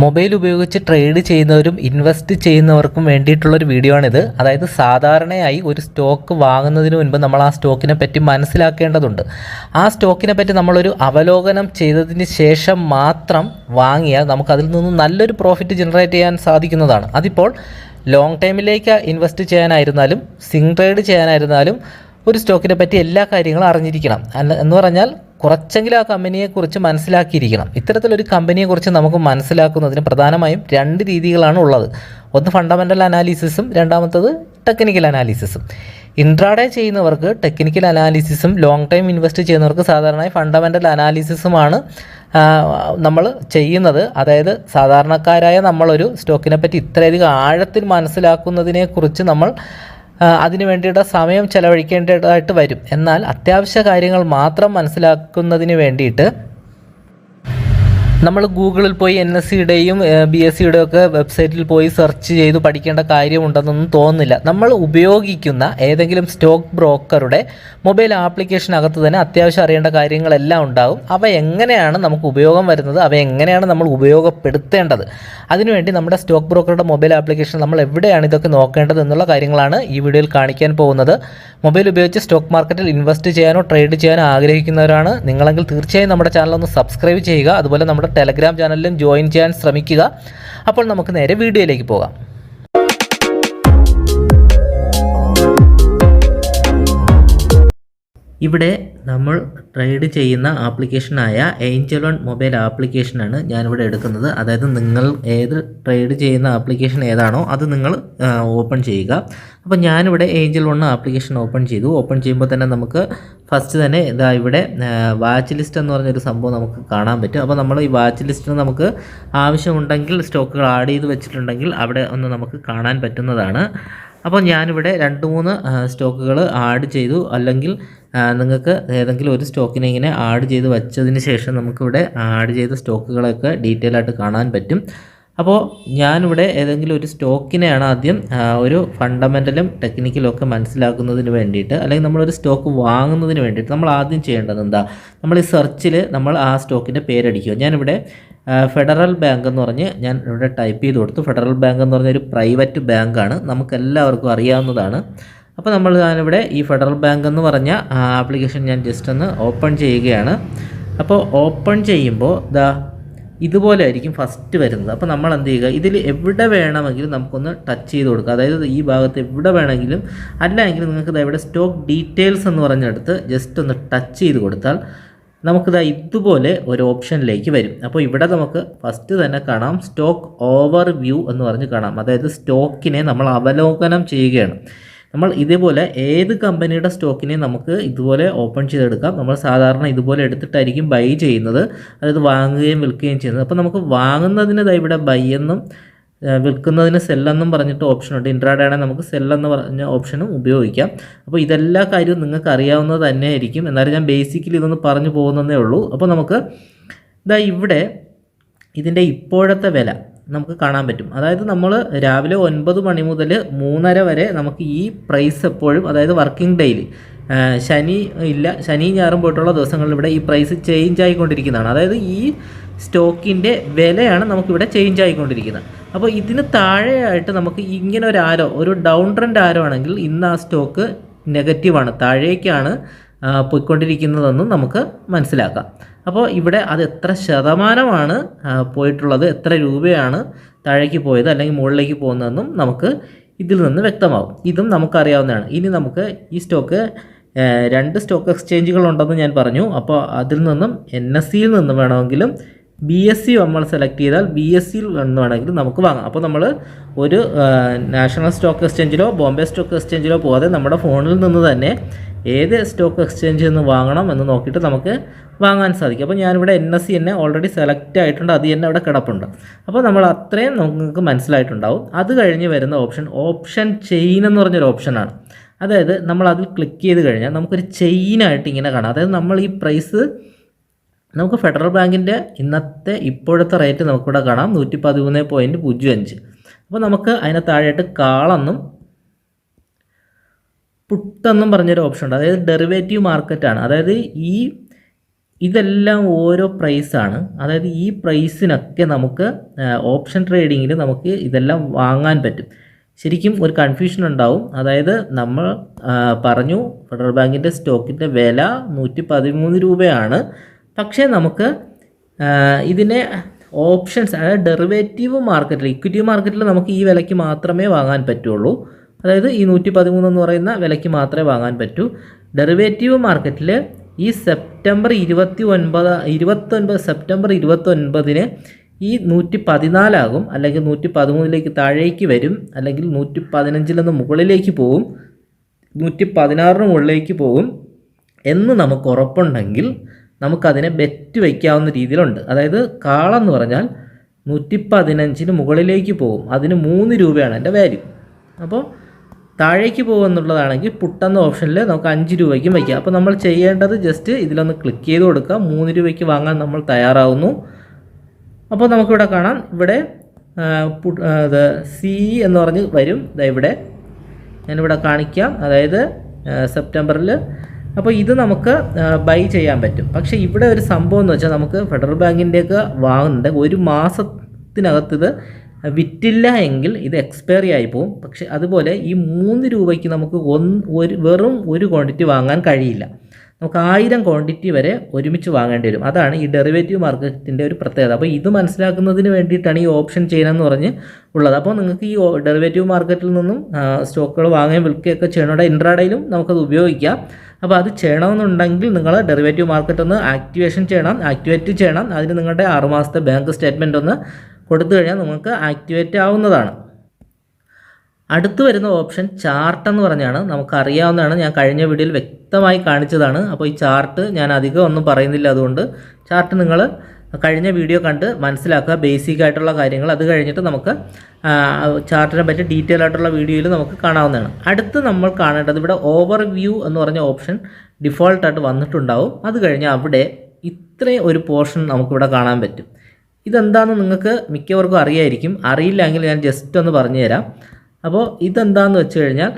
Mobile ഉപയോഗിച്ച് trade ചെയ്യുന്നവരും invest ചെയ്യുന്നവർക്കും വേണ്ടിയിട്ടുള്ളൊരു വീഡിയോ ആണിത്. അതായത് സാധാരണയായി ഒരു സ്റ്റോക്ക് വാങ്ങുന്നതിന് മുൻപ് നമ്മൾ ആ സ്റ്റോക്കിനെ പറ്റി മനസ്സിലാക്കേണ്ടതുണ്ട്. ആ സ്റ്റോക്കിനെ പറ്റി നമ്മളൊരു അവലോകനം ചെയ്തതിന് ശേഷം മാത്രം വാങ്ങിയാൽ നമുക്ക് അതിൽ നിന്ന് നല്ലൊരു പ്രോഫിറ്റ് ജനറേറ്റ് ചെയ്യാൻ സാധിക്കുന്നതാണ്. അതിപ്പോൾ ലോങ് ടൈമിലേക്ക് ഇൻവെസ്റ്റ് ചെയ്യാനായിരുന്നാലും സിംഗ് ട്രേഡ് ചെയ്യാനായിരുന്നാലും ഒരു സ്റ്റോക്കിനെ പറ്റി എല്ലാ കാര്യങ്ങളും അറിഞ്ഞിരിക്കണം. എന്ന് പറഞ്ഞാൽ കുറച്ചെങ്കിലും ആ കമ്പനിയെക്കുറിച്ച് മനസ്സിലാക്കിയിരിക്കണം. ഇത്തരത്തിലൊരു കമ്പനിയെക്കുറിച്ച് നമുക്ക് മനസ്സിലാക്കുന്നതിന് പ്രധാനമായും രണ്ട് രീതികളാണ് ഉള്ളത്. ഒന്ന് ഫണ്ടമെന്റൽ അനാലിസിസും രണ്ടാമത്തത് ടെക്നിക്കൽ അനാലിസിസും ഇൻട്രാഡേ ചെയ്യുന്നവർക്ക് ടെക്നിക്കൽ അനാലിസിസും ലോങ് ടൈം ഇൻവെസ്റ്റ് ചെയ്യുന്നവർക്ക് സാധാരണയായി ഫണ്ടമെന്റൽ അനാലിസിസുമാണ് നമ്മൾ ചെയ്യുന്നത്. അതായത് സാധാരണക്കാരായ നമ്മളൊരു സ്റ്റോക്കിനെ പറ്റി ഇത്രയധികം ആഴത്തിൽ മനസ്സിലാക്കുന്നതിനെക്കുറിച്ച് നമ്മൾ അതിനു വേണ്ടിയിട്ട് സമയം ചെലവഴിക്കേണ്ടതായിട്ട് വരും. എന്നാൽ അത്യാവശ്യ കാര്യങ്ങൾ മാത്രം മനസ്സിലാക്കുന്നതിന് വേണ്ടിയിട്ട് നമ്മൾ ഗൂഗിളിൽ പോയി എൻ എസ് സിയുടെയും ബി എസ് സിയുടെയും ഒക്കെ വെബ്സൈറ്റിൽ പോയി സെർച്ച് ചെയ്ത് പഠിക്കേണ്ട കാര്യമുണ്ടെന്നൊന്നും തോന്നുന്നില്ല. നമ്മൾ ഉപയോഗിക്കുന്ന ഏതെങ്കിലും സ്റ്റോക്ക് ബ്രോക്കറുടെ മൊബൈൽ ആപ്ലിക്കേഷനകത്ത് തന്നെ അത്യാവശ്യം അറിയേണ്ട കാര്യങ്ങളെല്ലാം ഉണ്ടാകും അവ എങ്ങനെയാണ് നമുക്ക് ഉപയോഗം വരുന്നത്? അവ എങ്ങനെയാണ് നമ്മൾ ഉപയോഗപ്പെടുത്തേണ്ടത്? അതിനുവേണ്ടി നമ്മുടെ സ്റ്റോക്ക് ബ്രോക്കറുടെ മൊബൈൽ ആപ്ലിക്കേഷൻ നമ്മൾ എവിടെയാണ് ഇതൊക്കെ നോക്കേണ്ടത് എന്നുള്ള കാര്യങ്ങളാണ് ഈ വീഡിയോയിൽ കാണിക്കാൻ പോകുന്നത്. മൊബൈൽ ഉപയോഗിച്ച് സ്റ്റോക്ക് മാർക്കറ്റിൽ ഇൻവെസ്റ്റ് ചെയ്യാനോ ട്രേഡ് ചെയ്യാനോ ആഗ്രഹിക്കുന്നവരാണ്. നിങ്ങളെങ്കിൽ തീർച്ചയായും നമ്മുടെ ചാനൽ ഒന്ന് സബ്സ്ക്രൈബ് ചെയ്യുക. അതുപോലെ നമ്മുടെ ടെലഗ്രാം ചാനലിലും ജോയിൻ ചെയ്യാൻ ശ്രമിക്കുക. അപ്പോൾ നമുക്ക് നേരെ വീഡിയോയിലേക്ക് പോകാം. ഇവിടെ നമ്മൾ ട്രേഡ് ചെയ്യുന്ന ആപ്ലിക്കേഷനായ ഏഞ്ചൽ വൺ മൊബൈൽ ആപ്ലിക്കേഷനാണ് ഞാനിവിടെ എടുക്കുന്നത്. അതായത് നിങ്ങൾ ഏത് ട്രേഡ് ചെയ്യുന്ന ആപ്ലിക്കേഷൻ ഏതാണോ അത് നിങ്ങൾ ഓപ്പൺ ചെയ്യുക. അപ്പോൾ ഞാനിവിടെ ഏഞ്ചൽ വൺ ആപ്ലിക്കേഷൻ ഓപ്പൺ ചെയ്തു. ഓപ്പൺ ചെയ്യുമ്പോൾ തന്നെ നമുക്ക് ഫസ്റ്റ് തന്നെ ഇതാ ഇവിടെ വാച്ച് ലിസ്റ്റ് എന്ന് പറഞ്ഞൊരു സംഭവം നമുക്ക് കാണാൻ പറ്റും. അപ്പോൾ നമ്മൾ ഈ വാച്ച് ലിസ്റ്റിൽ നമുക്ക് ആവശ്യമുണ്ടെങ്കിൽ സ്റ്റോക്കുകൾ ആഡ് ചെയ്ത് വെച്ചിട്ടുണ്ടെങ്കിൽ അവിടെ ഒന്ന് നമുക്ക് കാണാൻ പറ്റുന്നതാണ്. അപ്പോൾ ഞാനിവിടെ രണ്ട് മൂന്ന് സ്റ്റോക്കുകൾ ആഡ് ചെയ്തു. അല്ലെങ്കിൽ നിങ്ങൾക്ക് ഏതെങ്കിലും ഒരു സ്റ്റോക്കിനെ ഇങ്ങനെ ആഡ് ചെയ്ത് വെച്ചതിന് ശേഷം നമുക്കിവിടെ ആഡ് ചെയ്ത സ്റ്റോക്കുകളൊക്കെ ഡീറ്റെയിൽ ആയിട്ട് കാണാൻ പറ്റും. അപ്പോൾ ഞാനിവിടെ ഏതെങ്കിലും ഒരു സ്റ്റോക്കിനെയാണ് ആദ്യം ഒരു ഫണ്ടമെന്റലും ടെക്നിക്കലും ഒക്കെ മനസ്സിലാക്കുന്നതിന് വേണ്ടിയിട്ട് അല്ലെങ്കിൽ നമ്മളൊരു സ്റ്റോക്ക് വാങ്ങുന്നതിന് വേണ്ടിയിട്ട് നമ്മൾ ആദ്യം ചെയ്യേണ്ടത് എന്താ? നമ്മൾ ഈ സെർച്ചിൽ നമ്മൾ ആ സ്റ്റോക്കിന്റെ പേരടിക്കുക. ഞാനിവിടെ ഫെഡറൽ ബാങ്ക് എന്ന് പറഞ്ഞ് ഞാൻ ഇവിടെ ടൈപ്പ് ചെയ്ത് കൊടുത്തു. ഫെഡറൽ ബാങ്ക് എന്ന് പറഞ്ഞ ഒരു പ്രൈവറ്റ് ബാങ്കാണ്. നമുക്കെല്ലാവർക്കും അറിയാവുന്നതാണ്. അപ്പോൾ നമ്മൾ ഞാനിവിടെ ഈ ഫെഡറൽ ബാങ്ക് എന്ന് പറഞ്ഞ ആപ്ലിക്കേഷൻ ഞാൻ ജസ്റ്റ് ഒന്ന് ഓപ്പൺ ചെയ്യുകയാണ്. അപ്പോൾ ഓപ്പൺ ചെയ്യുമ്പോൾ ദാ ഇതുപോലെ ആയിരിക്കും ഫസ്റ്റ് വരുന്നത്. അപ്പോൾ നമ്മൾ എന്ത് ചെയ്യുക ഇതിൽ എവിടെ വേണമെങ്കിലും നമുക്കൊന്ന് ടച്ച് ചെയ്ത് കൊടുക്കുക. അതായത് ഈ ഭാഗത്ത് എവിടെ വേണമെങ്കിലും അല്ലെങ്കിൽ നിങ്ങൾക്ക് ഇവിടെ സ്റ്റോക്ക് ഡീറ്റെയിൽസ് എന്ന് പറഞ്ഞെടുത്ത് ജസ്റ്റ് ഒന്ന് ടച്ച് ചെയ്ത് കൊടുത്താൽ നമുക്കിതാ ഇതുപോലെ ഒരു ഓപ്ഷനിലേക്ക് വരും. അപ്പോൾ ഇവിടെ നമുക്ക് ഫസ്റ്റ് തന്നെ കാണാം സ്റ്റോക്ക് ഓവർ വ്യൂ എന്ന് പറഞ്ഞ് കാണാം. അതായത് സ്റ്റോക്കിനെ നമ്മൾ അവലോകനം ചെയ്യുകയാണ്. നമ്മൾ ഇതേപോലെ ഏത് കമ്പനിയുടെ സ്റ്റോക്കിനെ നമുക്ക് ഇതുപോലെ ഓപ്പൺ ചെയ്തെടുക്കാം. നമ്മൾ സാധാരണ ഇതുപോലെ എടുത്തിട്ടായിരിക്കും ബൈ ചെയ്യുന്നത്. അതായത് വാങ്ങുകയും വിൽക്കുകയും ചെയ്യുന്നത്. അപ്പോൾ നമുക്ക് വാങ്ങുന്നതിന് ഇവിടെ ബൈ എന്നും വിൽക്കുന്നതിന് സെല്ലെന്നും പറഞ്ഞിട്ട് ഓപ്ഷനുണ്ട് ഇൻട്രാഡേ ആണെങ്കിൽ നമുക്ക് സെല്ലെന്ന് പറഞ്ഞ ഓപ്ഷനും ഉപയോഗിക്കാം. അപ്പോൾ ഇതെല്ലാ കാര്യവും നിങ്ങൾക്ക് അറിയാവുന്നത് തന്നെയായിരിക്കും. എന്നാലും ഞാൻ ബേസിക്കലി ഇതൊന്ന് പറഞ്ഞു പോകുന്നതേ ഉള്ളൂ. അപ്പോൾ നമുക്ക് ഇതാ ഇവിടെ ഇതിന്റെ ഇപ്പോഴത്തെ വില. നമുക്ക് കാണാൻ പറ്റും. അതായത് നമ്മൾ രാവിലെ ഒൻപത് മണി മുതൽ മൂന്നര വരെ നമുക്ക് ഈ പ്രൈസ് എപ്പോഴും അതായത് വർക്കിംഗ് ഡേയിൽ ശനി ഇല്ല ശനി ഞായറും പോയിട്ടുള്ള ദിവസങ്ങളിൽ ഇവിടെ ഈ പ്രൈസ് ചേഞ്ച് ആയിക്കൊണ്ടിരിക്കുന്നതാണ്. അതായത് ഈ സ്റ്റോക്കിന്റെ വിലയാണ് നമുക്കിവിടെ ചേഞ്ച് ആയിക്കൊണ്ടിരിക്കുന്നത്. അപ്പോൾ ഇതിന് താഴെയായിട്ട് നമുക്ക് ഇങ്ങനെ ഒരു ആരോ ഒരു ഡൗൺ ട്രെൻഡ് ആരോ ആണെങ്കിൽ ഇന്ന് ആ സ്റ്റോക്ക് നെഗറ്റീവാണ് താഴേക്കാണ് പോയിക്കൊണ്ടിരിക്കുന്നതെന്നും നമുക്ക് മനസ്സിലാക്കാം. അപ്പോൾ ഇവിടെ അത് എത്ര ശതമാനമാണ് പോയിട്ടുള്ളത് എത്ര രൂപയാണ് താഴേക്ക് പോയത് അല്ലെങ്കിൽ മുകളിലേക്ക് പോകുന്നതെന്നും നമുക്ക് ഇതിൽ നിന്ന് വ്യക്തമാകും. ഇതും നമുക്കറിയാവുന്നതാണ്. ഇനി നമുക്ക് ഈ സ്റ്റോക്ക് രണ്ട് സ്റ്റോക്ക് എക്സ്ചേഞ്ചുകൾ ഉണ്ടെന്ന് ഞാൻ പറഞ്ഞു. അപ്പോൾ അതിൽ നിന്നും എൻ എസ് സിയിൽ നിന്നും വേണമെങ്കിലും ബി എസ് സി നമ്മൾ സെലക്ട് ചെയ്താൽ ബി എസ് സിയിൽ വേണമെങ്കിൽ നമുക്ക് വാങ്ങാം. അപ്പോൾ നമ്മൾ ഒരു നാഷണൽ സ്റ്റോക്ക് എക്സ്ചേഞ്ചിലോ ബോംബെ സ്റ്റോക്ക് എക്സ്ചേഞ്ചിലോ പോകാതെ നമ്മുടെ ഫോണിൽ നിന്ന് തന്നെ ഏത് സ്റ്റോക്ക് എക്സ്ചേഞ്ചിൽ നിന്ന് വാങ്ങണം എന്ന് നോക്കിയിട്ട് നമുക്ക് വാങ്ങാൻ സാധിക്കും. അപ്പോൾ ഞാനിവിടെ എൻ എസ് സി തന്നെ ഓൾറെഡി സെലക്ട് ആയിട്ടുണ്ട്. അത് തന്നെ അവിടെ കിടപ്പുണ്ട്. അപ്പോൾ നമ്മൾ അത്രയും നമുക്ക് മനസ്സിലായിട്ടുണ്ടാവും. അത് കഴിഞ്ഞ് വരുന്ന ഓപ്ഷൻ ഓപ്ഷൻ ചെയിൻ എന്ന് പറഞ്ഞൊരു ഓപ്ഷനാണ് അതായത് നമ്മൾ അതിൽ ക്ലിക്ക് ചെയ്ത് കഴിഞ്ഞാൽ നമുക്കൊരു ചെയിനായിട്ട് ഇങ്ങനെ കാണാം. അതായത് നമ്മൾ ഈ പ്രൈസ് നമുക്ക് ഫെഡറൽ ബാങ്കിന്റെ ഇന്നത്തെ ഇപ്പോഴത്തെ റേറ്റ് നമുക്കിവിടെ കാണാം. നൂറ്റി പതിമൂന്ന് പോയിന്റ് പൂജ്യം അഞ്ച്. അപ്പോൾ നമുക്ക് അതിന് താഴെയായിട്ട് കാളെന്നും പുട്ടെന്നും പറഞ്ഞൊരു ഓപ്ഷൻ ഉണ്ട്. അതായത് ഡെറിവേറ്റീവ് മാർക്കറ്റാണ് അതായത് ഈ ഇതെല്ലാം ഓരോ പ്രൈസാണ് അതായത് ഈ പ്രൈസിനൊക്കെ നമുക്ക് ഓപ്ഷൻ ട്രേഡിങ്ങിൽ നമുക്ക് ഇതെല്ലാം വാങ്ങാൻ പറ്റും. ശരിക്കും ഒരു കൺഫ്യൂഷൻ ഉണ്ടാവും. അതായത് നമ്മൾ പറഞ്ഞു ഫെഡറൽ ബാങ്കിന്റെ സ്റ്റോക്കിന്റെ വില നൂറ്റി പതിമൂന്ന് രൂപയാണ്. പക്ഷേ നമുക്ക് ഇതിനെ ഓപ്ഷൻസ് അതായത് ഡെറിവേറ്റീവ് മാർക്കറ്റിൽ ഇക്വിറ്റി മാർക്കറ്റിൽ നമുക്ക് ഈ വിലയ്ക്ക് മാത്രമേ വാങ്ങാൻ പറ്റുള്ളൂ. അതായത് ഈ നൂറ്റി പതിമൂന്ന് എന്ന് പറയുന്ന വിലയ്ക്ക് മാത്രമേ വാങ്ങാൻ പറ്റൂ. ഡെറിവേറ്റീവ് മാർക്കറ്റിൽ ഈ സെപ്റ്റംബർ ഇരുപത്തി ഒൻപത് ഇരുപത്തൊൻപത് സെപ്റ്റംബർ ഇരുപത്തൊൻപതിന് ഈ നൂറ്റി പതിനാലാകും അല്ലെങ്കിൽ നൂറ്റി പതിമൂന്നിലേക്ക് താഴേക്ക് വരും അല്ലെങ്കിൽ നൂറ്റി പതിനഞ്ചിൽ നിന്ന് മുകളിലേക്ക് പോകും നൂറ്റി പതിനാറിന് മുകളിലേക്ക് പോകും എന്ന് നമുക്ക് ഉറപ്പുണ്ടെങ്കിൽ നമുക്കതിനെ ബെറ്റ് വയ്ക്കാവുന്ന രീതിയിലുണ്ട്. അതായത് കാളെന്ന് പറഞ്ഞാൽ നൂറ്റി പതിനഞ്ചിന് മുകളിലേക്ക് പോകും. അതിന് മൂന്ന് രൂപയാണ് എന്റെ വാല്യൂ അപ്പോൾ താഴേക്ക് പോകുമെന്നുള്ളതാണെങ്കിൽ പുട്ടെന്ന ഓപ്ഷനിൽ നമുക്ക് അഞ്ച് രൂപയ്ക്കും വയ്ക്കാം. അപ്പോൾ നമ്മൾ ചെയ്യേണ്ടത് ജസ്റ്റ് ഇതിലൊന്ന് ക്ലിക്ക് ചെയ്ത് കൊടുക്കുക. മൂന്ന് രൂപയ്ക്ക് വാങ്ങാൻ നമ്മൾ തയ്യാറാവുന്നു. അപ്പോൾ നമുക്കിവിടെ കാണാം. ഇവിടെ ഇത് സി എന്ന് പറഞ്ഞ് വരും. ഇവിടെ ഞാനിവിടെ കാണിക്കാം. അതായത് സെപ്റ്റംബറിൽ അപ്പോൾ ഇത് നമുക്ക് ബൈ ചെയ്യാൻ പറ്റും. പക്ഷേ ഇവിടെ ഒരു സംഭവം എന്ന് വെച്ചാൽ നമുക്ക് ഫെഡറൽ ബാങ്കിന്റെയൊക്കെ വാങ്ങുന്നുണ്ട്. ഒരു മാസത്തിനകത്ത് ഇത് വിറ്റില്ല എങ്കിൽ ഇത് എക്സ്പയറി ആയി പോകും പക്ഷേ അതുപോലെ ഈ മൂന്ന് രൂപയ്ക്ക് നമുക്ക് ഒന്ന് ഒരു വെറും ഒരു ക്വാണ്ടിറ്റി വാങ്ങാൻ കഴിയില്ല. നമുക്ക് ആയിരം ക്വാണ്ടിറ്റി വരെ ഒരുമിച്ച് വാങ്ങേണ്ടി വരും. അതാണ് ഈ ഡെറിവേറ്റീവ് മാർക്കറ്റിന്റെ ഒരു പ്രത്യേകത. അപ്പോൾ ഇത് മനസ്സിലാക്കുന്നതിന് വേണ്ടിയിട്ടാണ് ഈ ഓപ്ഷൻ ചെയ്യണമെന്ന് പറഞ്ഞ് ഉള്ളത്. അപ്പോൾ നിങ്ങൾക്ക് ഈ ഡെറിവേറ്റീവ് മാർക്കറ്റിൽ നിന്നും സ്റ്റോക്കുകൾ വാങ്ങുകയും വിൽക്കുകയൊക്കെ ചെയ്യണോടെ ഇൻട്രാഡേയിലും നമുക്കത് ഉപയോഗിക്കാം. അപ്പോൾ അത് ചെയ്യണമെന്നുണ്ടെങ്കിൽ നിങ്ങൾ ഡെറിവേറ്റീവ് മാർക്കറ്റ് ഒന്ന് ആക്ടിവേഷൻ ചെയ്യണം. ആക്ടിവേറ്റ് ചെയ്യണം. അതിന് നിങ്ങളുടെ ആറുമാസത്തെ ബാങ്ക് സ്റ്റേറ്റ്മെന്റ് ഒന്ന് കൊടുത്തു കഴിഞ്ഞാൽ നിങ്ങൾക്ക് ആക്ടിവേറ്റ് ആവുന്നതാണ്. അടുത്ത് വരുന്ന ഓപ്ഷൻ ചാർട്ട് എന്ന് പറഞ്ഞാണ്. നമുക്കറിയാവുന്നതാണ്. ഞാൻ കഴിഞ്ഞ വീഡിയോയിൽ വ്യക്തമായി കാണിച്ചതാണ്. അപ്പോൾ ഈ ചാർട്ട് ഞാൻ അധികം ഒന്നും പറയുന്നില്ല അതുകൊണ്ട് ചാർട്ട് നിങ്ങൾ കഴിഞ്ഞ വീഡിയോ കണ്ട് മനസ്സിലാക്കുക ബേസിക് ആയിട്ടുള്ള കാര്യങ്ങൾ. അത് കഴിഞ്ഞിട്ട് നമുക്ക് ചാർട്ടിനെ പറ്റി ഡീറ്റെയിൽ ആയിട്ടുള്ള വീഡിയോയിൽ നമുക്ക് കാണാവുന്നതാണ്. അടുത്ത് നമ്മൾ കാണേണ്ടത് ഇവിടെ ഓവർ വ്യൂ എന്ന് പറഞ്ഞ ഓപ്ഷൻ ഡിഫോൾട്ടായിട്ട് വന്നിട്ടുണ്ടാവും. അത് കഴിഞ്ഞ് അവിടെ ഇത്രയും ഒരു പോർഷൻ നമുക്കിവിടെ കാണാൻ പറ്റും. ഇതെന്താണെന്ന് നിങ്ങൾക്ക് മിക്കവർക്കും അറിയായിരിക്കും. അറിയില്ലെങ്കിൽ ഞാൻ ജസ്റ്റ് ഒന്ന് പറഞ്ഞുതരാം. അപ്പോൾ ഇതെന്താണെന്ന് വെച്ച് കഴിഞ്ഞാൽ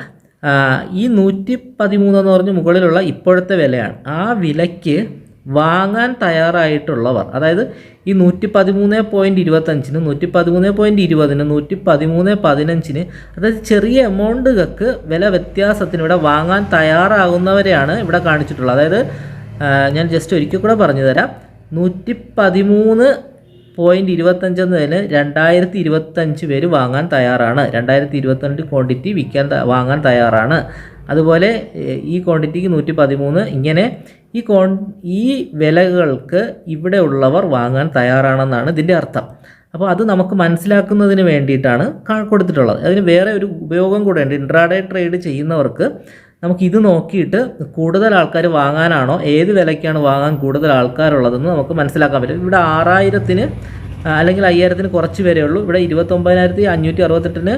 ഈ നൂറ്റി പതിമൂന്ന് എന്ന് പറഞ്ഞ് മുകളിലുള്ള ഇപ്പോഴത്തെ വിലയാണ്. ആ വിലയ്ക്ക് വാങ്ങാൻ തയ്യാറായിട്ടുള്ളവർ. അതായത് ഈ നൂറ്റി പതിമൂന്ന് പോയിന്റ് ഇരുപത്തഞ്ചിന് നൂറ്റി പതിമൂന്ന് പോയിന്റ് ഇരുപതിന് നൂറ്റി പതിമൂന്ന് പതിനഞ്ചിന് അതായത് ചെറിയ എമൗണ്ടുകൾക്ക് വില വ്യത്യാസത്തിന് ഇവിടെ വാങ്ങാൻ തയ്യാറാകുന്നവരെയാണ് ഇവിടെ കാണിച്ചിട്ടുള്ളത്. അതായത് ഞാൻ ജസ്റ്റ് ഒരിക്കൽ കൂടെ പറഞ്ഞു തരാം നൂറ്റി പതിമൂന്ന് പോയിന്റ് ഇരുപത്തഞ്ചെന്നതിന് രണ്ടായിരത്തി ഇരുപത്തഞ്ച് പേര് വാങ്ങാൻ തയ്യാറാണ്. രണ്ടായിരത്തി ഇരുപത്തിരണ്ട് ക്വാണ്ടിറ്റി വിൽക്കാൻ വാങ്ങാൻ തയ്യാറാണ്. അതുപോലെ ഈ ക്വാണ്ടിറ്റിക്ക് നൂറ്റി പതിമൂന്ന് ഇങ്ങനെ ഈ കോൺ ഈ വിലകൾക്ക് ഇവിടെ ഉള്ളവർ വാങ്ങാൻ തയ്യാറാണെന്നാണ് ഇതിന്റെ അർത്ഥം. അപ്പോൾ അത് നമുക്ക് മനസ്സിലാക്കുന്നതിന് വേണ്ടിയിട്ടാണ് കൊടുത്തിട്ടുള്ളത്. അതിന് വേറെ ഒരു ഉപയോഗം കൂടെ ഉണ്ട് ഇൻട്രാഡേ ട്രേഡ് ചെയ്യുന്നവർക്ക് നമുക്ക് ഇത് നോക്കിയിട്ട് കൂടുതൽ ആൾക്കാർ വാങ്ങാനാണോ ഏത് വിലയ്ക്കാണ് വാങ്ങാൻ കൂടുതൽ ആൾക്കാരുള്ളതെന്ന് നമുക്ക് മനസ്സിലാക്കാൻ പറ്റും. ഇവിടെ ആറായിരത്തിന് അല്ലെങ്കിൽ അയ്യായിരത്തിന് കുറച്ച് വരെ ഉള്ളൂ. ഇവിടെ ഇരുപത്തൊമ്പതിനായിരത്തി അഞ്ഞൂറ്റി അറുപത്തെട്ടിന്